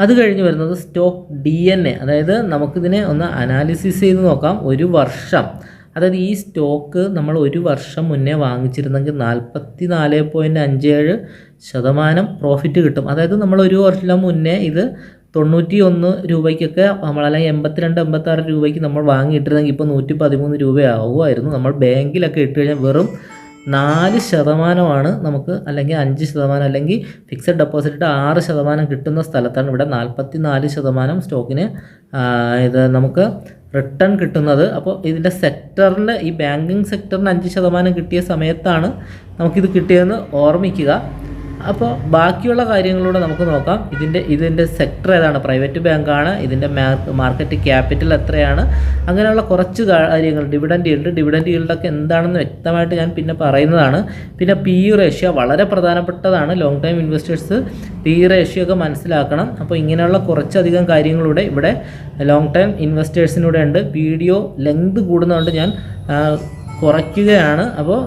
അത് കഴിഞ്ഞ് വരുന്നത് സ്റ്റോക്ക് ഡി എൻ എ അതായത് നമുക്കിതിനെ ഒന്ന് അനാലിസിസ് ചെയ്ത് നോക്കാം. ഒരു വർഷം. അതായത് ഈ സ്റ്റോക്ക് നമ്മൾ ഒരു വർഷം മുന്നേ വാങ്ങിച്ചിരുന്നെങ്കിൽ നാൽപ്പത്തി നാല് പോയിന്റ് അഞ്ച് ഏഴ് ശതമാനം പ്രോഫിറ്റ് കിട്ടും. അതായത് നമ്മൾ ഒരു വർഷം മുന്നേ ഇത് തൊണ്ണൂറ്റി ഒന്ന് രൂപയ്ക്കൊക്കെ നമ്മൾ അല്ലെങ്കിൽ എൺപത്തിരണ്ട് എൺപത്താറ് രൂപയ്ക്ക് നമ്മൾ വാങ്ങിയിട്ടിരുന്നെങ്കിൽ ഇപ്പോൾ നൂറ്റി പതിമൂന്ന് രൂപയാവുമായിരുന്നു. നമ്മൾ ബാങ്കിലൊക്കെ ഇട്ട് കഴിഞ്ഞാൽ വെറും നാല് ശതമാനമാണ് നമുക്ക് അല്ലെങ്കിൽ അഞ്ച് ശതമാനം അല്ലെങ്കിൽ ഫിക്സഡ് ഡെപ്പോസിറ്റ് ആറ് ശതമാനം കിട്ടുന്ന സ്ഥലത്താണ് ഇവിടെ നാൽപ്പത്തി നാല് ശതമാനം സ്റ്റോക്കിന് ഇത് നമുക്ക് റിട്ടേൺ കിട്ടുന്നത്. അപ്പോൾ ഇതിന്റെ സെക്ടറിൽ ഈ ബാങ്കിങ് സെക്ടറിന് അഞ്ച് ശതമാനം കിട്ടിയ സമയത്താണ് നമുക്കിത് കിട്ടിയതെന്ന് ഓർമ്മിക്കുക. അപ്പോൾ ബാക്കിയുള്ള കാര്യങ്ങളിലൂടെ നമുക്ക് നോക്കാം. ഇതിന്റെ ഇതിന്റെ സെക്ടർ ഏതാണ്? പ്രൈവറ്റ് ബാങ്കാണ് ഇതിന്റെ മാർക്കറ്റ് ക്യാപിറ്റൽ എത്രയാണ്? അങ്ങനെയുള്ള കുറച്ച് കാര്യങ്ങൾ ഡിവിഡൻഡ് ഈൽഡ് ഡിവിഡൻഡ് ഈൽഡൊക്കെ എന്താണെന്ന് വ്യക്തമായിട്ട് ഞാൻ പിന്നെ പറയുന്നതാണ്. പിന്നെ പി യു റേഷ്യോ വളരെ പ്രധാനപ്പെട്ടതാണ്. Long time investors P U ratio ഒക്കെ മനസ്സിലാക്കണം. അപ്പോൾ ഇങ്ങനെയുള്ള കുറച്ചധികം കാര്യങ്ങളിലൂടെ ഇവിടെ ലോങ് ടൈം ഇൻവെസ്റ്റേഴ്സിനൂടെ ഉണ്ട് വീഡിയോ ലെങ്ത് കൂടുന്നതുകൊണ്ട് ഞാൻ കുറയ്ക്കുകയാണ്. അപ്പോൾ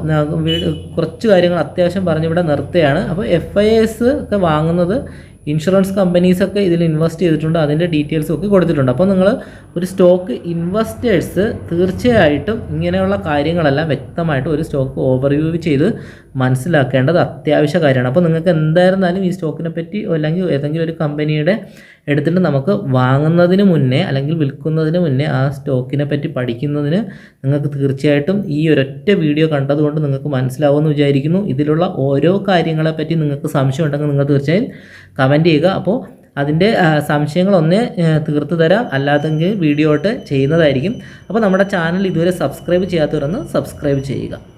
കുറച്ച് കാര്യങ്ങൾ അത്യാവശ്യം പറഞ്ഞ് ഇവിടെ നിർത്തുകയാണ്. അപ്പോൾ എഫ് ഐ എസ് ഒക്കെ വാങ്ങുന്നത് ഇൻഷുറൻസ് കമ്പനീസൊക്കെ ഇതിൽ ഇൻവെസ്റ്റ് ചെയ്തിട്ടുണ്ട്. അതിന്റെ ഡീറ്റെയിൽസും ഒക്കെ കൊടുത്തിട്ടുണ്ട്. അപ്പോൾ നിങ്ങൾ ഒരു സ്റ്റോക്ക് ഇൻവെസ്റ്റേഴ്സ് തീർച്ചയായിട്ടും ഇങ്ങനെയുള്ള കാര്യങ്ങളെല്ലാം വ്യക്തമായിട്ട് ഒരു സ്റ്റോക്ക് ഓവർവ്യൂ ചെയ്ത് മനസ്സിലാക്കേണ്ടത് അത്യാവശ്യ കാര്യമാണ്. അപ്പോൾ നിങ്ങൾക്ക് എന്തായിരുന്നാലും ഈ സ്റ്റോക്കിനെ പറ്റി അല്ലെങ്കിൽ ഏതെങ്കിലും ഒരു കമ്പനിയുടെ എടുത്തിട്ട് നമുക്ക് വാങ്ങുന്നതിന് മുന്നേ അല്ലെങ്കിൽ വിൽക്കുന്നതിന് മുന്നേ ആ സ്റ്റോക്കിനെ പറ്റി പഠിക്കുന്നതിന് നിങ്ങൾക്ക് തീർച്ചയായിട്ടും ഈ ഒരൊറ്റ വീഡിയോ കണ്ടതുകൊണ്ട് നിങ്ങൾക്ക് മനസ്സിലാവുമെന്ന് വിചാരിക്കുന്നു. ഇതിലുള്ള ഓരോ കാര്യങ്ങളെപ്പറ്റി നിങ്ങൾക്ക് സംശയം ഉണ്ടെങ്കിൽ നിങ്ങൾ തീർച്ചയായും കമന്റ് ചെയ്യുക. അപ്പോൾ അതിന്റെ സംശയങ്ങളൊന്നേ തീർത്ത് തരാം. അല്ലാതെങ്കിൽ വീഡിയോ ആയിട്ട് ചെയ്യുന്നതായിരിക്കും. അപ്പോൾ നമ്മുടെ ചാനൽ ഇതുവരെ സബ്സ്ക്രൈബ് ചെയ്യാത്തവരൊന്ന് സബ്സ്ക്രൈബ് ചെയ്യുക.